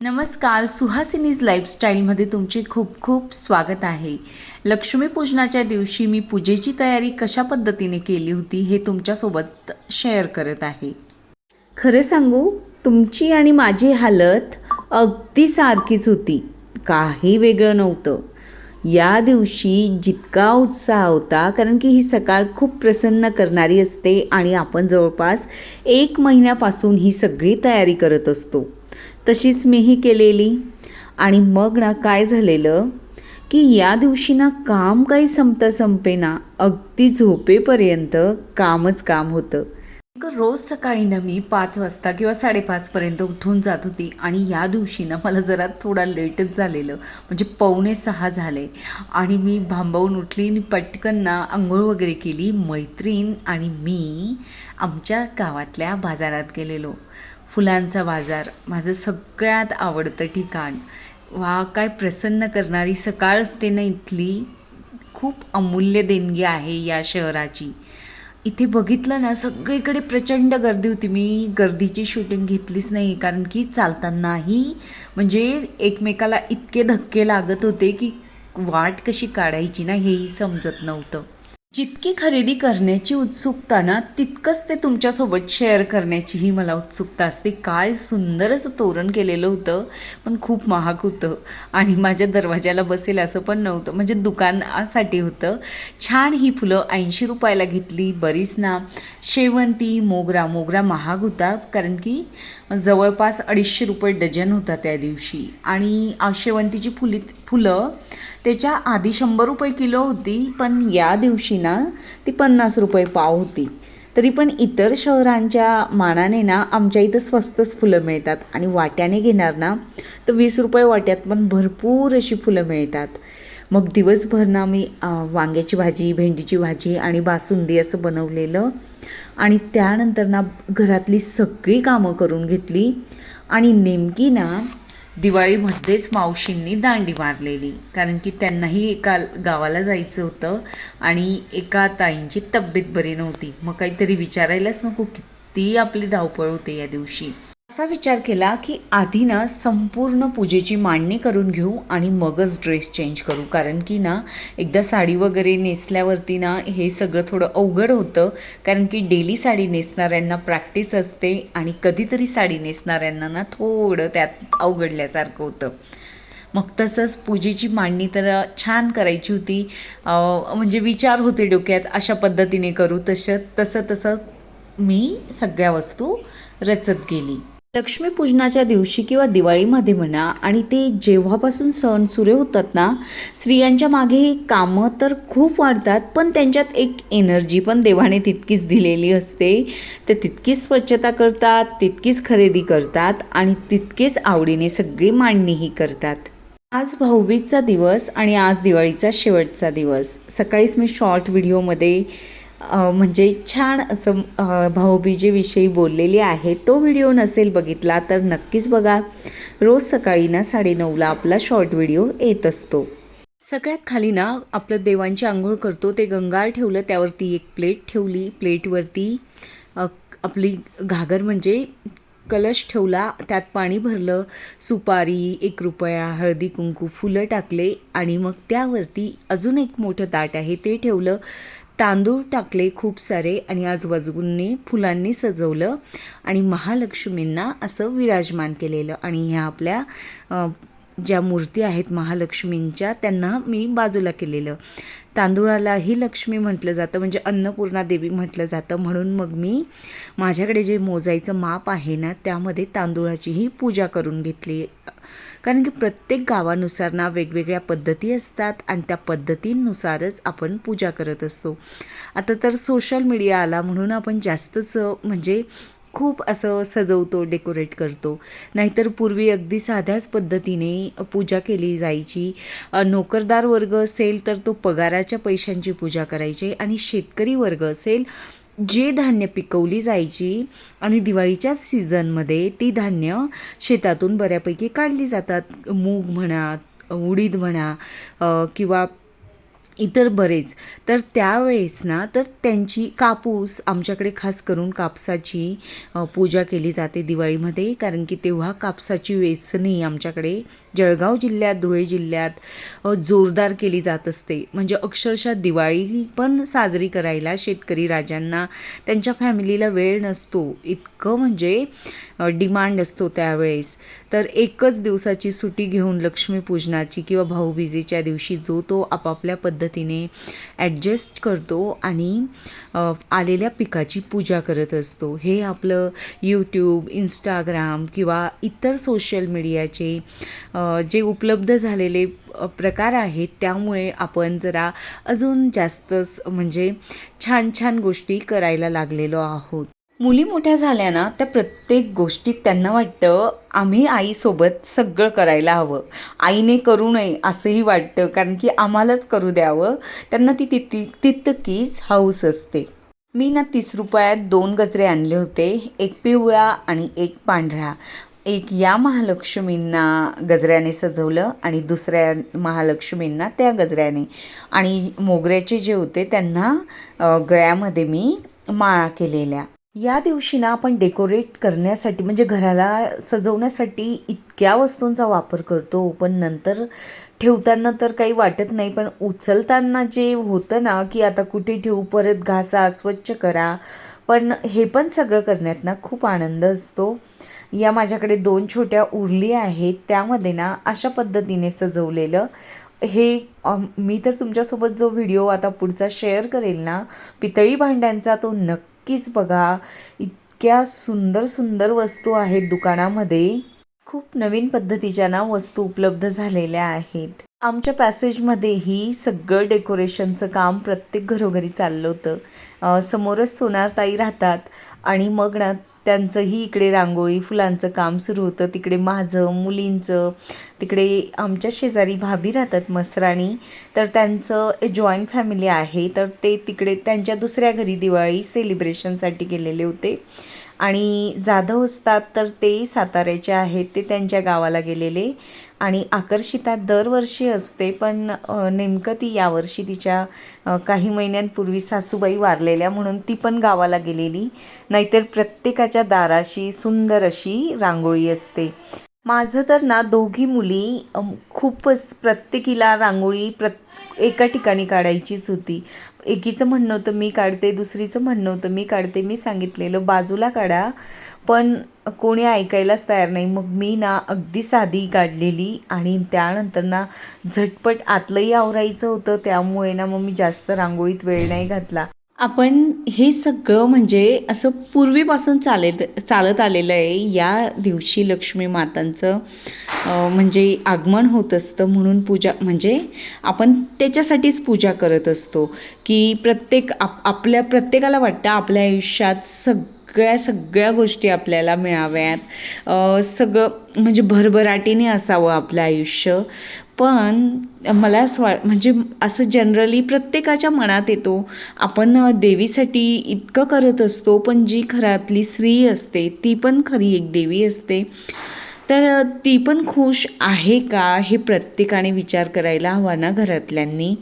नमस्कार सुहासिनीज लाईफस्टाईलमध्ये तुमचे खूप खूप स्वागत आहे. लक्ष्मीपूजनाच्या दिवशी मी पूजेची तयारी कशा पद्धतीने केली होती हे तुमच्यासोबत शेअर करत आहे. खरं सांगू तुमची आणि माझी हालत अगदी सारखीच होती. काही वेगळं नव्हतं. या दिवशी जितका उत्साह होता कारण की ही सकाळ खूप प्रसन्न करणारी असते आणि आपण जवळपास एक महिन्यापासून ही सगळी तयारी करत असतो. तशीच मीही केलेली. आणि मग ना काय झालेलं? की या दिवशी ना काम काही संपता संपेना अगदी झोपेपर्यंत कामच काम होतं. रोज सकाळी ना मी पाच वाजता किंवा साडेपाचपर्यंत उठून जात होती आणि या दिवशी ना मला जरा थोडा लेटच झालेलं. म्हणजे पावणे सहा झाले. आणि मी भांबवून उठली आणि पटकन ना आंघोळ वगैरे केली मैत्रीण आणि मी आमच्या गावातल्या बाजारात गेलेलो. फुलांचा बाजार माझं सगळ्यात आवडतं ठिकाण. वा काय प्रसन्न करणारी सकाळ असते ना इथली खूप अमूल्य देणगी आहे या शहराची. इथे बघितलं ना सगळीकडे प्रचंड गर्दी होती. मी गर्दीची शूटिंग घेतलीच नाही कारण की चालतानाही म्हणजे एकमेकाला इतके धक्के लागत होते की वाट कशी काढायची ना हेही समजत नव्हतं. जितकी खरेदी करण्याची उत्सुकता ना तितकंच ते तुमच्यासोबत शेअर करण्याचीही मला उत्सुकता असते. काय सुंदर असं तोरण केलेलं होतं पण खूप महाग होतं. आणि माझ्या दरवाजाला बसेल असं पण नव्हतं. म्हणजे दुकानासाठी होतं. छान ही फुलं ऐंशी रुपयाला घेतली बरीच ना. शेवंती मोगरा मोगरा महाग होता कारण की जवळपास अडीचशे रुपये डझन होता त्या दिवशी. आणि शेवंतीची फुली फुलं त्याच्या आधी शंभर रुपये किलो होती पण या दिवशी ना ती पन्नास रुपये पाव होती. तरी पण इतर शहरांच्या मानाने ना आमच्या इथं स्वस्तच फुलं मिळतात आणि वाट्याने घेणार ना तर वीस रुपये वाट्यात पण भरपूर अशी फुलं मिळतात. मग दिवसभर ना मी वांग्याची भाजी भेंडीची भाजी आणि बासुंदी असं बनवलेलं आणि त्यानंतर ना घरातली सगळी कामं करून घेतली आणि नेमकी ना दिवाळीमध्येच मावशींनी दांडी मारलेली. कारण की त्यांनाही एका गावाला जायचं होतं आणि एका ताईंची तब्येत बरी नव्हती. मग काहीतरी विचारायलाच नको किती आपली धावपळ होते या दिवशी. असा विचार केला की आधी ना संपूर्ण पूजेची मांडणी करून घेऊ आणि मगच ड्रेस चेंज करू. कारण की ना एकदा साडी वगैरे नेसल्यावरती ना हे सगळं थोडं अवघड होतं. कारण की डेली साडी नेसणाऱ्यांना प्रॅक्टिस असते आणि कधीतरी साडी नेसणाऱ्यांना ना थोडं त्यात अवघडल्यासारखं होतं. मग तसंच पूजेची मांडणी तर छान करायची होती. म्हणजे विचार होते डोक्यात अशा पद्धतीने करू. तसं तसं तसं मी सगळ्या वस्तू रचत गेली. लक्ष्मीपूजनाच्या दिवशी किंवा दिवाळीमध्ये म्हणा आणि ते जेव्हापासून सण सुरू होतात ना स्त्रियांच्या मागे कामं तर खूप वाढतात पण त्यांच्यात एक एनर्जी पण देवाने तितकीच दिलेली असते. ते तितकीच स्वच्छता करतात तितकीच खरेदी करतात आणि तितकेच आवडीने सगळी मांडणीही करतात. आज भाऊबीजचा दिवस आणि आज दिवाळीचा शेवटचा दिवस. सकाळीच मी शॉर्ट व्हिडिओमध्ये म्हणजे छान असं भाऊबीजेविषयी बोललेली आहे. तो व्हिडिओ नसेल बघितला तर नक्कीच बघा. रोज सकाळी ना साडेनऊला आपला शॉर्ट व्हिडिओ येत असतो. सगळ्यात खाली ना आपलं देवांची आंघोळ करतो. ते गंगाळ ठेवलं त्यावरती एक प्लेट ठेवली. प्लेटवरती आपली घागर म्हणजे कलश ठेवला. त्यात पाणी भरलं. सुपारी एक रुपया हळदी कुंकू फुलं टाकले. आणि मग त्यावरती अजून एक मोठं ताट आहे. ते ठेवलं. तांदूळ टाकले खूप सारे आणि आजूबाजूने फुलांनी सजवलं आणि महालक्ष्मींना असं विराजमान केलेलं. आणि ह्या आपल्या ज्या मूर्ती आहेत महालक्ष्मींच्या त्यांना मी बाजूला केलेलं. तांदूळालाही लक्ष्मी म्हटलं जातं म्हणजे अन्नपूर्णा देवी म्हटलं जातं. म्हणून मग मी माझ्याकडे जे मोजायचं माप आहे ना त्यामध्ये तांदूळाचीही पूजा करून घेतली कारण की प्रत्येक गावानुसार ना वेगवेगळ्या पद्धती असतात आणि त्या पद्धतींनुसारच आपण पूजा करत असतो. आता तर सोशल मीडिया आला म्हणून आपण जास्तच म्हणजे खूप असं सजवतो डेकोरेट करतो. नाहीतर पूर्वी अगदी साध्याच पद्धतीने पूजा केली जायची. नोकरदार वर्ग असेल तर तो पगाराच्या पैशांची पूजा करायची आणि शेतकरी वर्ग असेल जे धान्य पिकवली जायची आणि दिवाळीच्याच सीझनमध्ये ती धान्य शेतातून बऱ्यापैकी काढली जातात. मूग म्हणा उडीद म्हणा किंवा इतर बरेच. तर त्यावेळेस ना तर त्यांची कापूस आमच्याकडे खास करून कापसाची पूजा केली जाते दिवाळीमध्ये कारण की तेव्हा कापसाची वेचणी आमच्याकडे जळगाव जिल्ह्यात धुळे जिल्ह्यात जोरदार केली जात असते. म्हणजे अक्षरशः दिवाळी पण साजरी करायला शेतकरी राजांना त्यांच्या फॅमिलीला वेळ नसतो. इतकं म्हणजे डिमांड असतो त्यावेळेस. तर एकच दिवसाची सुट्टी घेऊन लक्ष्मीपूजनाची किंवा भाऊबीजेच्या दिवशी जो तो आपापल्या पद्धतीने ॲडजस्ट करतो आणि आलेल्या पिकाची पूजा करत असतो. हे आपलं यूट्यूब इंस्टाग्राम किंवा इतर सोशल मीडियाचे जे उपलब्ध झालेले प्रकार आहेत त्यामुळे आपण जरा अजून जास्तच म्हणजे छान छान गोष्टी करायला लागलेलो आहोत. मुली मोठ्या झाल्या ना त्या प्रत्येक गोष्टीत त्यांना वाटतं आम्ही आईसोबत सगळं करायला हवं. आईने करू नये असंही वाटतं. कारण की आम्हालाच करू द्यावं. त्यांना ती तितकी तितकीच हाऊस असते. मी ना तीस रुपयात दोन गजरे आणले होते. एक पिवळा आणि एक पांढरा. एक या महालक्ष्मींना गजऱ्याने सजवलं आणि दुसऱ्या महालक्ष्मींना त्या गजऱ्याने. आणि मोगऱ्याचे जे होते त्यांना गळ्यामध्ये मी माळा केलेल्या. या दिवशी ना आपण डेकोरेट करण्यासाठी म्हणजे घराला सजवण्यासाठी इतक्या वस्तूंचा वापर करतो. पण नंतर ठेवताना तर काही वाटत नाही पण उचलताना जे होतं ना की आता कुठे ठेवू परत घासा स्वच्छ करा. पण हे पण सगळं करण्यात ना खूप आनंद असतो. या माझ्याकडे दोन छोट्या उरली आहेत त्यामध्ये ना अशा पद्धतीने सजवलेलं. हे मी तर तुमच्यासोबत जो व्हिडिओ आता पुढचा शेअर करेल ना पितळी भांड्यांचा तो नक्कीच बघा. इतक्या सुंदर सुंदर वस्तू आहेत दुकानामध्ये. खूप नवीन पद्धतीच्या ना वस्तू उपलब्ध झालेल्या आहेत. आमच्या पॅसेजमध्येही सगळं डेकोरेशनचं काम प्रत्येक घरोघरी चाललं होतं. समोरच सोनारताई राहतात आणि मग ना त्यांचंही इकडे रांगोळी फुलांचं काम सुरू होतं. तिकडे माझं मुलींचं तिकडे आमच्या शेजारी भाभी राहतात मसराणी. तर त्यांचं जॉईंट फॅमिली आहे. तर ते तिकडे त्यांच्या दुसऱ्या घरी दिवाळी सेलिब्रेशनसाठी गेलेले होते. आणि जाधव असतात तर ते साताऱ्याचे आहेत ते त्यांच्या गावाला गेलेले. आणि आकर्षिता दरवर्षी असते पण नेमकं ती यावर्षी तिच्या काही महिन्यांपूर्वी सासूबाई वारलेल्या म्हणून ती पण गावाला गेलेली. नाहीतर प्रत्येकाच्या दाराशी सुंदर अशी रांगोळी असते. माझं तर ना दोघी मुली खूपच प्रत्येकीला रांगोळी प्रत एका ठिकाणी काढायचीच होती. एकीचं म्हणणं होतं मी काढते दुसरीचं म्हणणं होतं मी काढते मी सांगितलेलं बाजूला काढा. पण कोणी ऐकायलाच तयार नाही. मग मी ना अगदी साधी काढलेली आणि त्यानंतर ना झटपट आतलंही आवरायचं होतं. त्यामुळे ना मग मी जास्त रांगोळीत वेळ नाही घातला. आपण हे सगळं म्हणजे असं पूर्वीपासून चालत चालत आलेलं आहे. या दिवशी लक्ष्मी मातांचं म्हणजे आगमन होत असतं म्हणून पूजा म्हणजे आपण त्याच्यासाठीच पूजा करत असतो की प्रत्येक आप आपल्या प्रत्येकाला वाटतं आपल्या आयुष्यात सगळ्या सगळ्या गोष्टी आपल्याला मिळाव्यात. सगळं म्हणजे भरभराटीने असावं आपलं आयुष्य. पण मला असं वा म्हणजे असं जनरली प्रत्येकाच्या मनात येतो आपण देवीसाठी इतकं करत असतो पण जी घरातली स्त्री असते ती पण खरी एक देवी असते. तर ती पण खुश आहे का हे प्रत्येकाने विचार करायला हवा ना घरातल्यांनी.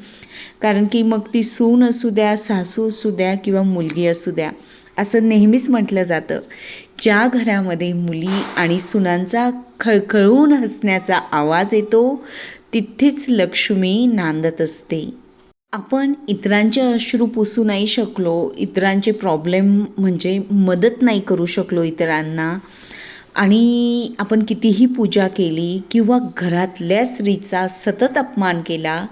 कारण की मग ती सून असू द्या सासू असू द्या किंवा मुलगी असू द्या असं नेहमीच म्हटलं जातं. ज्या घरामध्ये मुली आणि सुनांचा खळखळून हसण्याचा आवाज येतो तिथेच लक्ष्मी नांदत असते. आपण इतरांचे अश्रू पुसू नाही शकलो इतरांचे प्रॉब्लेम म्हणजे मदत नाही करू शकलो इतरांना. आणि आपण कितीही पूजा केली किंवा घरातल्या स्त्रीचा सतत अपमान केला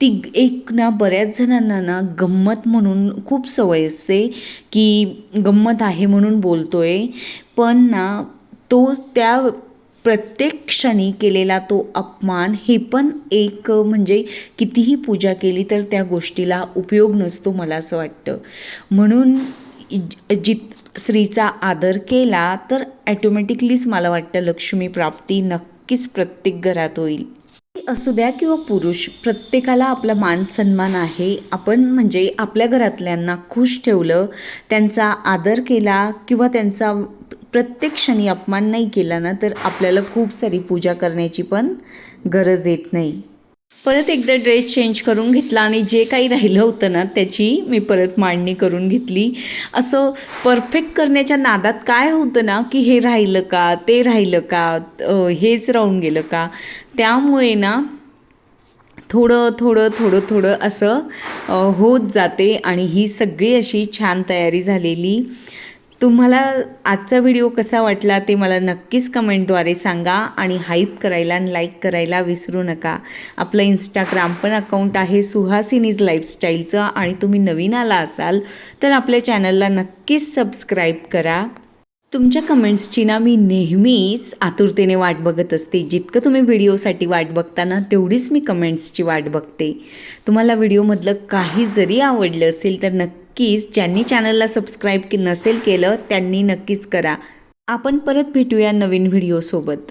ती एक ना बऱ्याच जणांना ना गंमत म्हणून खूप सवय असते की गंमत आहे म्हणून बोलतो आहे पण ना तो त्या प्रत्येक क्षणी केलेला तो अपमान हे पण एक म्हणजे कितीही पूजा केली तर त्या गोष्टीला उपयोग नसतो मला असं वाटतं. म्हणून जित स्त्रीचा आदर केला तर ॲटोमॅटिकलीच मला वाटतं लक्ष्मी प्राप्ती नक्कीच प्रत्येक घरात होईल. असू द्या किंवा पुरुष प्रत्येकाला आपला मान सन्मान आहे. आपण म्हणजे आपल्या घरातल्यांना खुश ठेवलं त्यांचा आदर केला किंवा त्यांचा प्रत्येक क्षणी अपमान नाही केला ना तर आपल्याला खूप सारी पूजा करण्याची पण गरज येत नाही. परत एकदा ड्रेस चेंज करून घेतला आणि जे काही राहिलं होतं ना त्याची मी परत मांडणी करून घेतली. असं परफेक्ट करण्याच्या नादात काय होतं ना की हे राहिलं का ते राहिलं का हेच राहून गेलं का? त्यामुळे ना थोडं थोडं थोडं थोडं असं होत जाते आणि ही सगळी अशी छान तयारी झालेली. तुम्हाला आजचा व्हिडिओ कसा वाटला ते मला नक्कीच कमेंटद्वारे सांगा आणि हाईप करायला आणि लाईक करायला विसरू नका. आपलं इंस्टाग्राम पण अकाउंट आहे सुहासिनीज लाईफस्टाईलचं आणि तुम्ही नवीन आला असाल तर आपल्या चॅनलला नक्कीच सबस्क्राईब करा. तुमच्या कमेंट्सची ना मी नेहमीच आतुरतेने वाट बघत असते. जितकं तुम्ही व्हिडिओसाठी वाट बघता ना तेवढीच मी कमेंट्सची वाट बघते. तुम्हाला व्हिडिओमधलं काही जरी आवडलं असेल तर नक्कीच ज्यांनी चॅनलला सबस्क्राईब की नसेल केलं त्यांनी नक्कीच करा. आपण परत भेटूया नवीन व्हिडिओसोबत.